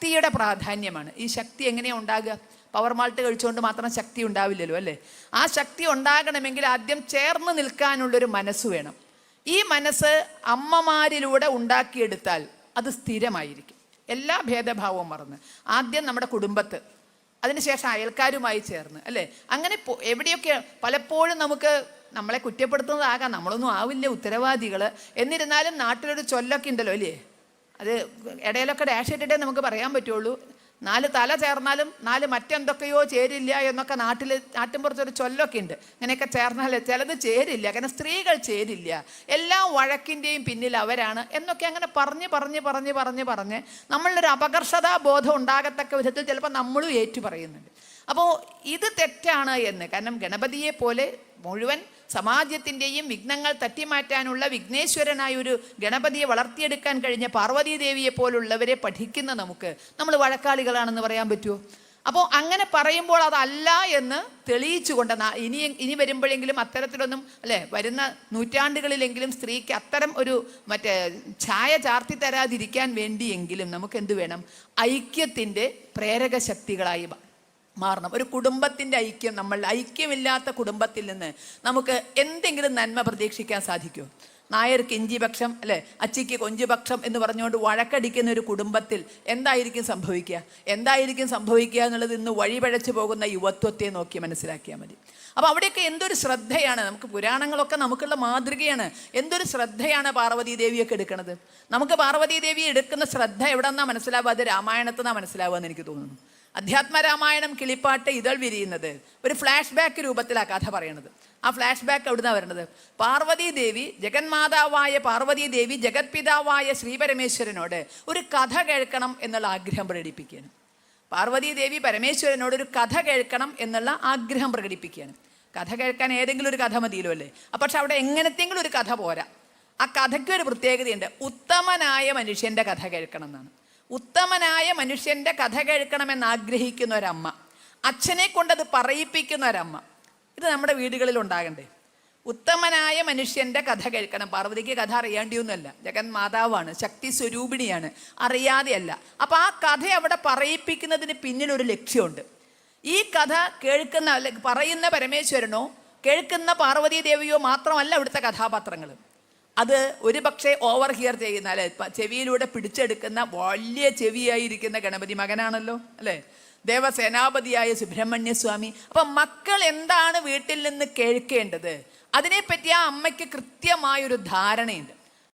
ശക്തിയുടെ പ്രാധാന്യമാണ്. ഈ ശക്തി എങ്ങനെയാണ് ഉണ്ടാകുക? പവർ മാൾട്ട് കഴിച്ചുകൊണ്ട് മാത്രം ശക്തി ഉണ്ടാവില്ലല്ലോ അല്ലേ? ആ ശക്തി ഉണ്ടാകണമെങ്കിൽ ആദ്യം ചേർന്ന് നിൽക്കാനുള്ളൊരു മനസ്സ് വേണം. ഈ മനസ്സ് അമ്മമാരിലൂടെ ഉണ്ടാക്കിയെടുത്താൽ അത് സ്ഥിരമായിരിക്കും. എല്ലാ ഭേദഭാവവും മറന്ന്. ആദ്യം നമ്മുടെ കുടുംബത്ത് അതിനുശേഷം അയൽക്കാരുമായി ചേർന്ന് അല്ലേ? അങ്ങനെ എവിടെയൊക്കെ പലപ്പോഴും നമുക്ക് നമ്മളെ കുറ്റപ്പെടുത്തുന്നതാകാം നമ്മളൊന്നും ആവില്ല ഉത്തരവാദികൾ എന്നിരുന്നാലും നാട്ടിലൊരു ചൊല്ലൊക്കെ ഉണ്ടല്ലോ അല്ലേ? അത് ഇടയിലൊക്കെ ഡാഷ് ഇട്ടിട്ടേ നമുക്ക് പറയാൻ പറ്റുള്ളൂ. നാല് തല ചേർന്നാലും നാല് മറ്റെന്തൊക്കെയോ ചേരില്ല എന്നൊക്കെ നാട്ടിൽ നാട്ടിൻപുറത്തൊരു ചൊല്ലൊക്കെ ഉണ്ട്. ഇങ്ങനെയൊക്കെ ചേർന്നാൽ ചിലത് ചേരില്ല. കാരണം സ്ത്രീകൾ ചേരില്ല. എല്ലാ വഴക്കിന്റെയും പിന്നിൽ അവരാണ് എന്നൊക്കെ അങ്ങനെ പറഞ്ഞ് പറഞ്ഞ് പറഞ്ഞ് പറഞ്ഞ് പറഞ്ഞ് നമ്മളിലൊരു അപകർഷതാ ബോധം ഉണ്ടാകത്തക്ക വിധത്തിൽ ചിലപ്പോൾ നമ്മളും ഏറ്റു പറയുന്നുണ്ട്. അപ്പോൾ ഇത് തെറ്റാണ് എന്ന്. കാരണം ഗണപതിയെ പോലെ മുഴുവൻ സമാജത്തിന്റെയും വിഘ്നങ്ങൾ തട്ടിമാറ്റാനുള്ള വിഘ്നേശ്വരനായ ഒരു ഗണപതിയെ വളർത്തിയെടുക്കാൻ കഴിഞ്ഞ പാർവതീദേവിയെ പോലുള്ളവരെ പഠിക്കുന്ന നമുക്ക് നമ്മൾ വഴക്കാളികളാണെന്ന് പറയാൻ പറ്റുമോ അപ്പോൾ അങ്ങനെ പറയുമ്പോൾ അതല്ല എന്ന് തെളിയിച്ചുകൊണ്ട് കൊണ്ട് ഇനി ഇനി വരുമ്പോഴെങ്കിലും അത്തരത്തിലൊന്നും അല്ലേ വരുന്ന നൂറ്റാണ്ടുകളിലെങ്കിലും സ്ത്രീക്ക് അത്തരം ഒരു മറ്റേ ഛായ ചാർത്തി തരാതിരിക്കാൻ വേണ്ടിയെങ്കിലും നമുക്ക് എന്ത് വേണം? ഐക്യത്തിന്റെ പ്രേരക ശക്തികളായി മാറണം. ഒരു കുടുംബത്തിന്റെ ഐക്യം നമ്മൾ ഐക്യമില്ലാത്ത കുടുംബത്തിൽ നിന്ന് നമുക്ക് എന്തെങ്കിലും നന്മ പ്രതീക്ഷിക്കാൻ സാധിക്കുമോ? നായർക്ക് ഇഞ്ചിപക്ഷം അല്ലെ? അച്ചിക്ക് കൊഞ്ചുപക്ഷം എന്ന് പറഞ്ഞുകൊണ്ട് വഴക്കടിക്കുന്ന ഒരു കുടുംബത്തിൽ എന്തായിരിക്കും സംഭവിക്കുക? എന്തായിരിക്കും സംഭവിക്കുക എന്നുള്ളത് ഇന്ന് വഴിപഴച്ചു പോകുന്ന യുവത്വത്തെ നോക്കി മനസ്സിലാക്കിയാൽ മതി. അപ്പോൾ അവിടെയൊക്കെ എന്തൊരു ശ്രദ്ധയാണ്? നമുക്ക് പുരാണങ്ങളൊക്കെ നമുക്കുള്ള മാതൃകയാണ്. എന്തൊരു ശ്രദ്ധയാണ് പാർവതി ദേവിയൊക്കെ എടുക്കുന്നത്? നമുക്ക് പാർവതി ദേവി എടുക്കുന്ന ശ്രദ്ധ എവിടെ നിന്നാണ് മനസ്സിലാവുക? അത് രാമായണത്തിൽ നിന്നാണ് മനസ്സിലാവുക എന്ന് എനിക്ക് തോന്നുന്നു. അധ്യാത്മരാമായണം കിളിപ്പാട്ട് ഇതൾ വിരിയുന്നത്. ഒരു ഫ്ലാഷ് ബാക്ക് രൂപത്തിലാണ് കഥ പറയുന്നത് ആ ഫ്ലാഷ് ബാക്ക് എവിടുന്ന വരുന്നത് പാർവതി ദേവി ജഗന്മാതാവായ പാർവതീദേവി ജഗത്പിതാവായ ശ്രീപരമേശ്വരനോട് ഒരു കഥ കേൾക്കണം എന്നുള്ള ആഗ്രഹം പ്രകടിപ്പിക്കുകയാണ്. പാർവതീദേവി പരമേശ്വരനോട് ഒരു കഥ കേൾക്കണം എന്നുള്ള ആഗ്രഹം പ്രകടിപ്പിക്കുകയാണ്. കഥ കേൾക്കാൻ ഏതെങ്കിലും ഒരു കഥ മതിയല്ലോ അല്ലേ? പക്ഷെ അവിടെ എങ്ങനത്തെങ്കിലും ഒരു കഥ പോരാ. ആ കഥയ്ക്ക് ഒരു പ്രത്യേകതയുണ്ട്. ഉത്തമനായ മനുഷ്യന്റെ കഥ കേൾക്കണം എന്നാണ്. ഉത്തമനായ മനുഷ്യന്റെ കഥ കേൾക്കണമെന്ന് ആഗ്രഹിക്കുന്ന ഒരമ്മ അച്ഛനെ കൊണ്ടത് പറയിപ്പിക്കുന്ന ഒരമ്മ ഇത് നമ്മുടെ വീടുകളിൽ ഉണ്ടാകണ്ടേ ഉത്തമനായ മനുഷ്യന്റെ കഥ കേൾക്കണം. പാർവതിക്ക് കഥ അറിയേണ്ടിയൊന്നുമല്ല. ജഗൻ മാതാവാണ് ശക്തി സ്വരൂപിണിയാണ് അറിയാതെയല്ല. അപ്പോൾ ആ കഥ അവിടെ പറയിപ്പിക്കുന്നതിന് പിന്നിലൊരു ലക്ഷ്യമുണ്ട്. ഈ കഥ കേൾക്കുന്ന പറയുന്ന പരമേശ്വരനോ കേൾക്കുന്ന പാർവതി ദേവിയോ മാത്രമല്ല അവിടുത്തെ കഥാപാത്രങ്ങൾ അത് ഒരു പക്ഷേ ഓവർ ഹിയർ ചെയ്യുന്ന അല്ലെ ചെവിയിലൂടെ പിടിച്ചെടുക്കുന്ന വലിയ ചെവിയായിരിക്കുന്ന ഗണപതി മകനാണല്ലോ അല്ലേ? ദേവസേനാപതിയായ സുബ്രഹ്മണ്യ സ്വാമി അപ്പൊ മക്കൾ എന്താണ് വീട്ടിൽ നിന്ന് കേൾക്കേണ്ടത്? അതിനെപ്പറ്റി ആ അമ്മയ്ക്ക് കൃത്യമായൊരു ധാരണയുണ്ട്.